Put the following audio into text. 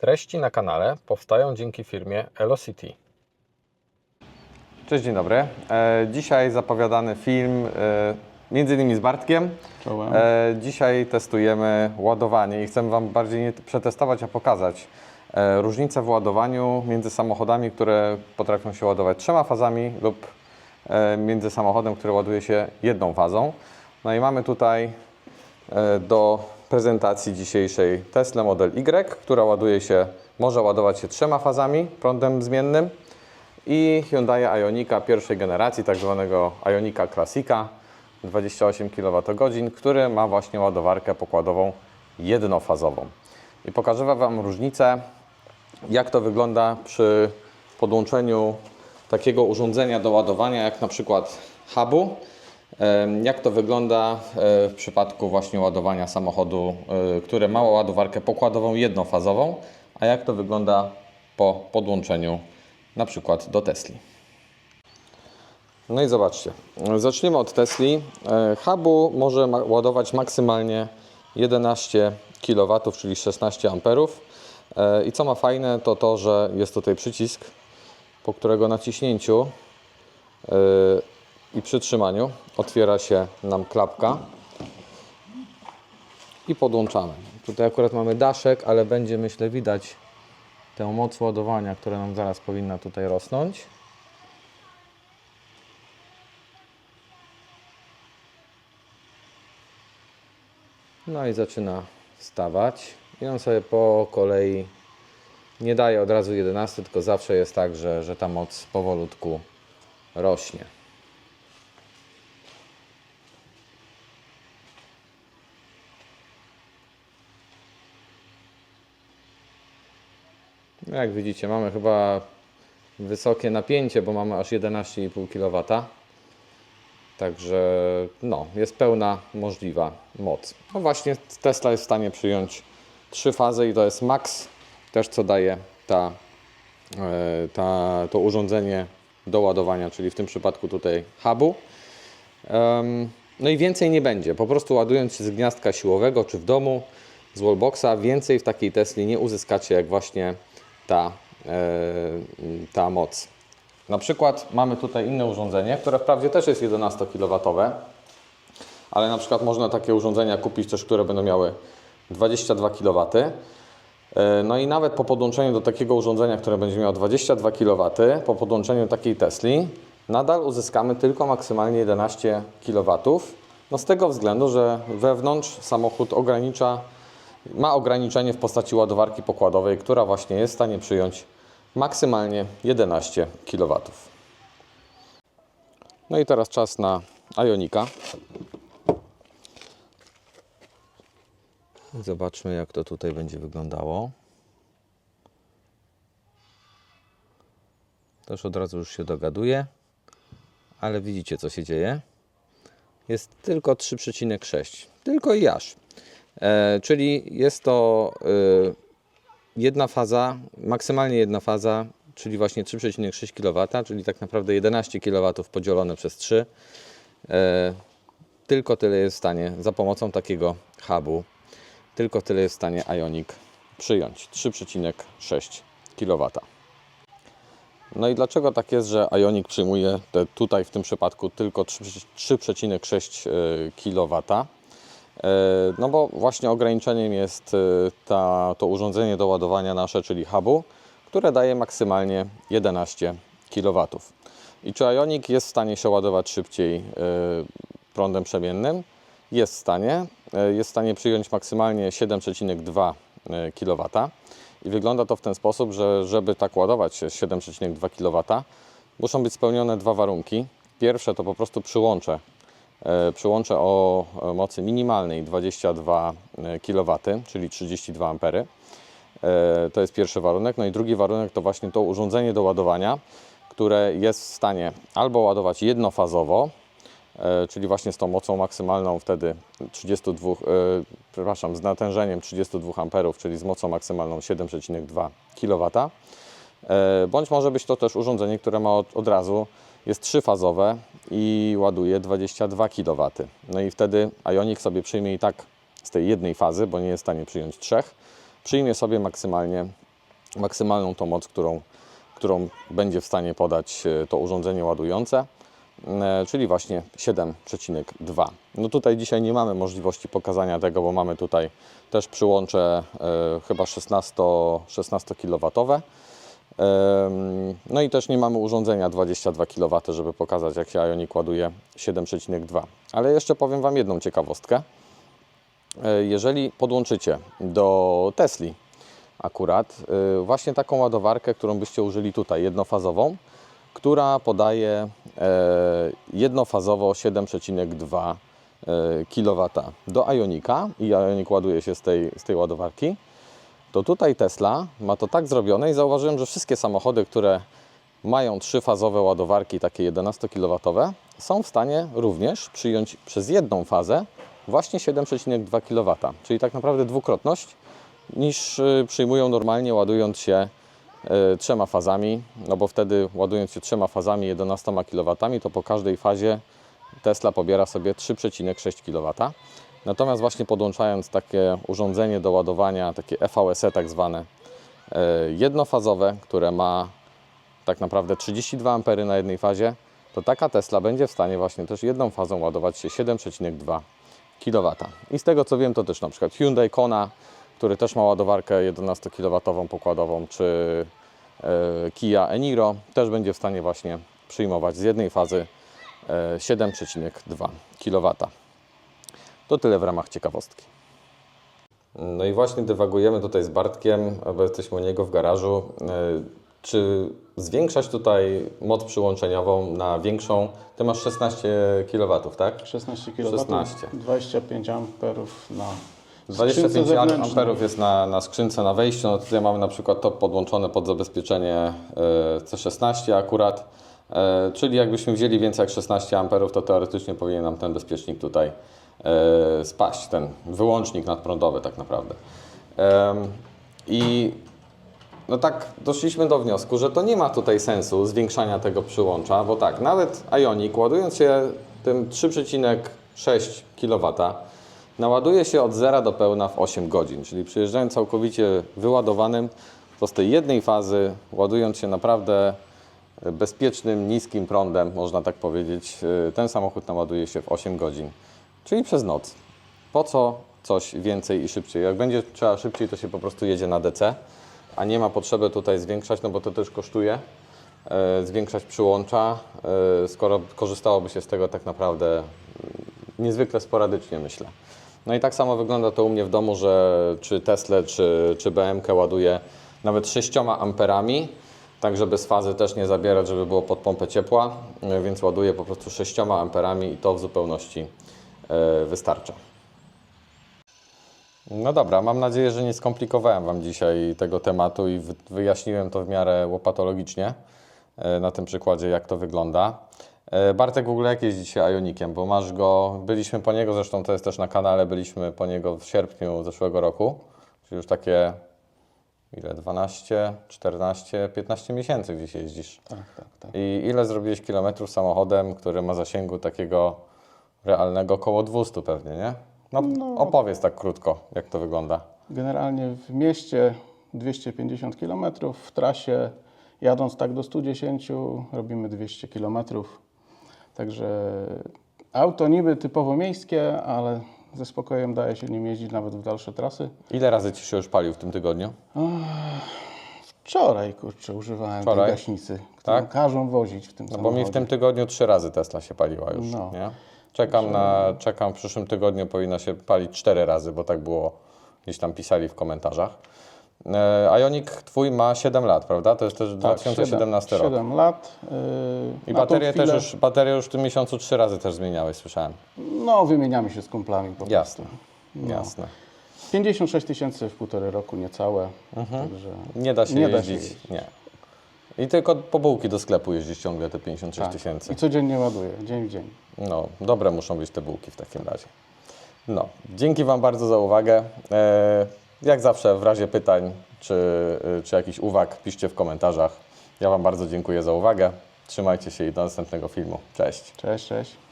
Treści na kanale powstają dzięki firmie Elocity. Cześć, dzień dobry. E, dzisiaj zapowiadany film e, między innymi z Bartkiem. Czołem. E, dzisiaj testujemy ładowanie i chcemy Wam bardziej nie przetestować, a pokazać e, różnicę w ładowaniu między samochodami, które potrafią się ładować trzema fazami lub e, między samochodem, który ładuje się jedną fazą. No i mamy tutaj e, do prezentacji dzisiejszej Tesla Model Y, która ładuje się, może ładować się trzema fazami prądem zmiennym i Hyundai Ionika pierwszej generacji, tak zwanego Ionika Classica 28 kWh, który ma właśnie ładowarkę pokładową jednofazową. I pokażę Wam różnicę, jak to wygląda przy podłączeniu takiego urządzenia do ładowania, jak na przykład hubu. Jak to wygląda e, w przypadku właśnie ładowania samochodu, e, które ma ładowarkę pokładową jednofazową, a jak to wygląda po podłączeniu na przykład do Tesli. No i zobaczcie, zaczniemy od Tesli. E, Hubu może ładować maksymalnie 11 kW, czyli 16 A. E, I co ma fajne, to to, że jest tutaj przycisk, po którego naciśnięciu i przytrzymaniu otwiera się nam klapka i podłączamy. Tutaj akurat mamy daszek, ale będzie myślę widać tę moc ładowania, która nam zaraz powinna tutaj rosnąć. No i zaczyna wstawać. I on sobie po kolei nie daje od razu 11, tylko zawsze jest tak, że, że ta moc powolutku rośnie. Jak widzicie, mamy chyba wysokie napięcie, bo mamy aż 11,5 kW. Także no, jest pełna możliwa moc. No właśnie Tesla jest w stanie przyjąć trzy fazy i to jest max też co daje ta, e, ta, to urządzenie do ładowania, czyli w tym przypadku tutaj hubu. No i więcej nie będzie. Po prostu ładując się z gniazdka siłowego czy w domu z wallboxa, więcej w takiej Tesli nie uzyskacie jak właśnie ta, e, ta moc. Na przykład mamy tutaj inne urządzenie, które wprawdzie też jest 11 kW, ale na przykład można takie urządzenia kupić też, które będą miały 22 kW. E, No i nawet po podłączeniu do takiego urządzenia, które będzie miało 22 kW, po podłączeniu takiej Tesli, nadal uzyskamy tylko maksymalnie 11 kW. No z tego względu, że wewnątrz samochód ogranicza, ma ograniczenie w postaci ładowarki pokładowej, która właśnie jest w stanie przyjąć maksymalnie 11 kW. No i teraz czas na Ionika. Zobaczmy, jak to tutaj będzie wyglądało. Też od razu już się dogaduje, ale widzicie, co się dzieje. Jest tylko 3,6. Tylko i aż. E, czyli jest to e, jedna faza, maksymalnie jedna faza, czyli właśnie 3,6 kW, czyli tak naprawdę 11 kW podzielone przez 3. E, tylko tyle jest w stanie za pomocą takiego hubu, tylko tyle jest w stanie Ionic przyjąć 3,6 kW. No i dlaczego tak jest, że Ionic przyjmuje te, tutaj w tym przypadku tylko 3,6 kW? E, No bo właśnie ograniczeniem jest e, ta, to urządzenie do ładowania nasze, czyli hubu, które daje maksymalnie 11 kW. I czy Ionic jest w stanie się ładować szybciej e, prądem przemiennym? Jest w stanie. Jest w stanie przyjąć maksymalnie 7,2 kW. I wygląda to w ten sposób, że żeby tak ładować się 7,2 kW, muszą być spełnione dwa warunki. Pierwsze to po prostu przyłącze e, przyłącze o e, mocy minimalnej 22 kW, czyli 32 A. E, To jest pierwszy warunek. No i drugi warunek to właśnie to urządzenie do ładowania, które jest w stanie albo ładować jednofazowo, e, czyli właśnie z tą mocą maksymalną wtedy 32, e, przepraszam, z natężeniem 32 A, czyli z mocą maksymalną 7,2 kW. E, Bądź może być to też urządzenie, które ma od, od razu, jest trzyfazowe i ładuje 22 kW. No i wtedy Ionic sobie przyjmie i tak z tej jednej fazy, bo nie jest w stanie przyjąć trzech, przyjmie sobie maksymalnie maksymalną tą moc, którą, którą będzie w stanie podać e, to urządzenie ładujące, e, czyli właśnie 7,2. No tutaj dzisiaj nie mamy możliwości pokazania tego, bo mamy tutaj też przyłącze e, chyba 16, 16 kW. No i też nie mamy urządzenia 22 kW, żeby pokazać jak się Ioniq ładuje 7,2. Ale jeszcze powiem Wam jedną ciekawostkę. E, Jeżeli podłączycie do Tesli akurat e, właśnie taką ładowarkę, którą byście użyli tutaj, jednofazową, która podaje e, jednofazowo 7,2 kW do Ionika i Ioniq ładuje się z tej, z tej ładowarki, to tutaj Tesla ma to tak zrobione i zauważyłem, że wszystkie samochody, które mają trzyfazowe ładowarki, takie 11 kW, są w stanie również przyjąć przez jedną fazę właśnie 7,2 kW, czyli tak naprawdę dwukrotność niż y, przyjmują normalnie ładując się y, trzema fazami, no bo wtedy ładując się trzema fazami 11 kW, to po każdej fazie Tesla pobiera sobie 3,6 kW. Natomiast właśnie podłączając takie urządzenie do ładowania, takie EVSE tak zwane, e, jednofazowe, które ma tak naprawdę 32 A na jednej fazie, to taka Tesla będzie w stanie właśnie też jedną fazą ładować się 7,2 kW. I z tego co wiem, to też na przykład Hyundai Kona, który też ma ładowarkę 11 kW pokładową, czy e, Kia Eniro też będzie w stanie właśnie przyjmować z jednej fazy e, 7,2 kW. To tyle w ramach ciekawostki. No i właśnie dywagujemy tutaj z Bartkiem, bo jesteśmy u niego w garażu. E, Czy zwiększać tutaj moc przyłączeniową na większą? Ty masz 16 kW, tak? 16 kW, 16. 25 amperów na 25 skrzynce zewnętrznej. amperów jest na, na skrzynce na wejściu. No tutaj mamy na przykład to podłączone pod zabezpieczenie e, C16 akurat. E, Czyli jakbyśmy wzięli więcej jak 16 amperów, to teoretycznie powinien nam ten bezpiecznik tutaj spaść, ten wyłącznik nadprądowy tak naprawdę. I no tak doszliśmy do wniosku, że to nie ma tutaj sensu zwiększania tego przyłącza, bo tak, nawet Ioniq ładując się tym 3,6 kW naładuje się od zera do pełna w 8 godzin, czyli przyjeżdżając całkowicie wyładowanym, to z tej jednej fazy ładując się naprawdę bezpiecznym, niskim prądem, można tak powiedzieć, ten samochód naładuje się w 8 godzin, czyli przez noc. Po co coś więcej i szybciej? Jak będzie trzeba szybciej, to się po prostu jedzie na DC, a nie ma potrzeby tutaj zwiększać, no bo to też kosztuje, e, zwiększać przyłącza, e, skoro korzystałoby się z tego tak naprawdę mm, niezwykle sporadycznie, myślę. No i tak samo wygląda to u mnie w domu, że czy Tesla, czy, czy BMK ładuje nawet 6 amperami, tak żeby z fazy też nie zabierać, żeby było pod pompę ciepła, e, więc ładuję po prostu 6 amperami i to w zupełności wystarcza. No dobra, mam nadzieję, że nie skomplikowałem Wam dzisiaj tego tematu i wy- wyjaśniłem to w miarę łopatologicznie e, na tym przykładzie, jak to wygląda. E, Bartek, w ogóle jak jeździ dzisiaj Ionikiem, bo masz go, byliśmy po niego, zresztą to jest też na kanale, byliśmy po niego w sierpniu zeszłego roku, czyli już takie ile, 12, 14, 15 miesięcy gdzieś jeździsz. Tak, tak, tak. I ile zrobiłeś kilometrów samochodem, który ma zasięgu takiego realnego około 200 pewnie, nie? No, opowiedz tak krótko, jak to wygląda. Generalnie w mieście 250 km, w trasie jadąc tak do 110 robimy 200 km. Także auto niby typowo miejskie, ale ze spokojem daje się nim jeździć nawet w dalsze trasy. Ile razy Ci się już palił w tym tygodniu? Wczoraj, kurczę, używałem Wczoraj? tej gaśnicy, którą Tak? każą wozić w tym No bo samochodzie. mi w tym tygodniu trzy razy Tesla się paliła już, No. nie? Czekam na, czekam w przyszłym tygodniu powinna się palić cztery razy, bo tak było, gdzieś tam pisali w komentarzach. E, Twój ma 7 lat, prawda? To jest też 2017 rok. 7 lat. Yy, I baterię też chwilę- już, baterię już w tym miesiącu trzy razy też zmieniałeś, słyszałem. No, wymieniamy się z kumplami po Jasne, prostu. jasne. 56 tysięcy w półtorej roku, niecałe. Mhm. Także Nie da się Nie da się jeździć. jeździć. Nie. I tylko po bułki do sklepu jeździsz ciągle te 56 tak. tysięcy. I codziennie ładuję, dzień w dzień. No, dobre muszą być te bułki w takim razie. No, dzięki Wam bardzo za uwagę. E, jak zawsze, w razie pytań czy, y, czy jakichś uwag, piszcie w komentarzach. Ja Wam bardzo dziękuję za uwagę. Trzymajcie się i do następnego filmu. Cześć. Cześć, cześć.